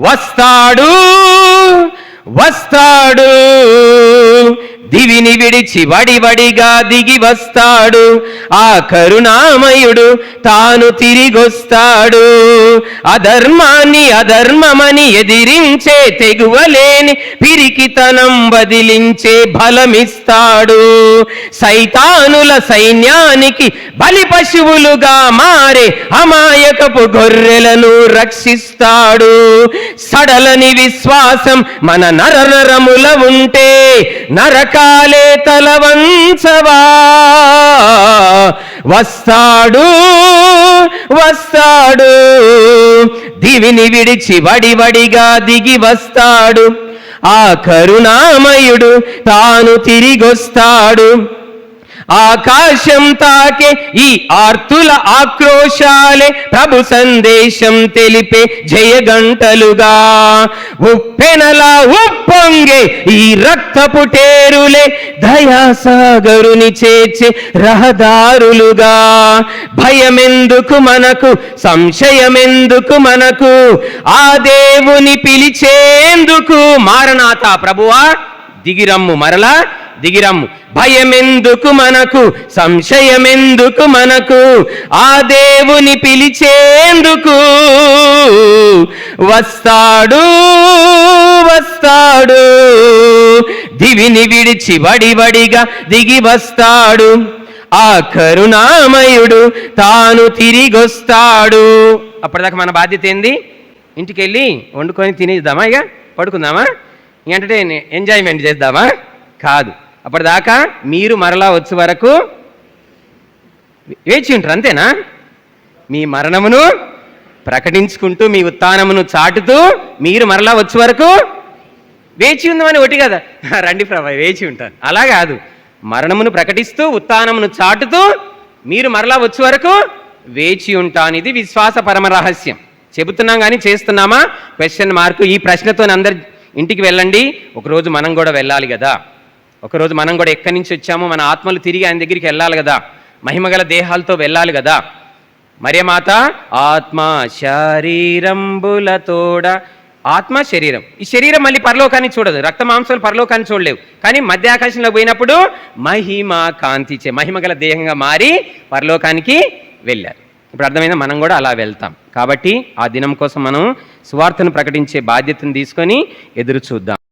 వస్తాడు. వస్తాడు. దివిని విడిచి వడివడిగా దిగి వస్తాడు. ఆ కరుణామయుడు తాను తిరిగొస్తాడు. అధర్మాన్ని అధర్మమని ఎదిరించే తెగువలేని పిరికితనం వదిలించే బలమిస్తాడు. సైతానుల సైన్యానికి బలి పశువులుగా మారే అమాయకపు గొర్రెలను రక్షిస్తాడు. సడలని విశ్వాసం మన నరనరముల ఉంటే నరకాలే తలవంచవా. వస్తాడు వస్తాడు దివిని విడిచి వడివడిగా దిగి వస్తాడు. ఆ కరుణామయుడు తాను తిరిగొస్తాడు. ఆకాశం తాకే ఈ ఆర్తుల ఆక్రోశాలే ప్రభు సందేశం తెలిపే జయగంటలుగా. ఉప్పెనలా ఉప్పొంగే ఈ రక్తపు టేరులే దయాసాగరుని చేర్చే రహదారులుగా. భయమెందుకు మనకు సంశయమెందుకు మనకు ఆ దేవుని పిలిచేందుకు మారనాథ ప్రభువా దిగిరమ్ము మరలా. దిగిరమ్ము. భయమెందుకు మనకు? సంశయమెందుకు మనకు? ఆ దేవుని పిలిచేందుకు? వస్తాడు వస్తాడు. దివిని విడిచి వడివడిగా దిగి వస్తాడు. ఆ కరుణామయుడు తాను తిరిగొస్తాడు. అప్పటిదాకా మన బాధ్యత ఏంది? ఇంటికి వెళ్ళి వండుకొని తినేద్దామా ఇక? పడుకుందామా? ఎంటర్టైన్ ఎంజాయ్మెంట్ చేద్దామా? కాదు. అప్పటిదాకా మీరు మరలా వచ్చే వరకు వేచి ఉంటారు అంతేనా? మీ మరణమును ప్రకటించుకుంటూ మీ ఉత్థానమును చాటుతూ మీరు మరలా వచ్చే వరకు వేచి ఉందామని ఒకటి కదా. రండి ప్రభా వేచి ఉంటాను. అలా కాదు. మరణమును ప్రకటిస్తూ ఉత్థానమును చాటుతూ మీరు మరలా వచ్చే వరకు వేచి ఉంటాను ఇది విశ్వాస పరమ రహస్యం. చెబుతున్నాం కానీ చేస్తున్నామా? క్వశ్చన్ మార్కు ఈ ప్రశ్నతో అందరు ఇంటికి వెళ్ళండి. ఒకరోజు మనం కూడా వెళ్ళాలి కదా. ఒకరోజు మనం కూడా ఎక్కడి నుంచి వచ్చామో మన ఆత్మలు తిరిగి ఆయన దగ్గరికి వెళ్ళాలి కదా. మహిమగల దేహాలతో వెళ్ళాలి కదా. మరే మాత ఆత్మ శరీరంబులతోడ ఆత్మ శరీరం. ఈ శరీరం మళ్ళీ పరలోకాన్ని చూడదు. రక్త మాంసాలు పరలోకాన్ని చూడలేవు. కానీ మధ్య ఆకాశంలో పోయినప్పుడు మహిమ కాంతిచే మహిమ గల దేహంగా మారి పరలోకానికి వెళ్ళారు. ఇప్పుడు అర్థమైందా? మనం కూడా అలా వెళ్తాం. కాబట్టి ఆ దినం కోసం మనం సువార్తను ప్రకటించే బాధ్యతను తీసుకొని ఎదురు చూద్దాం.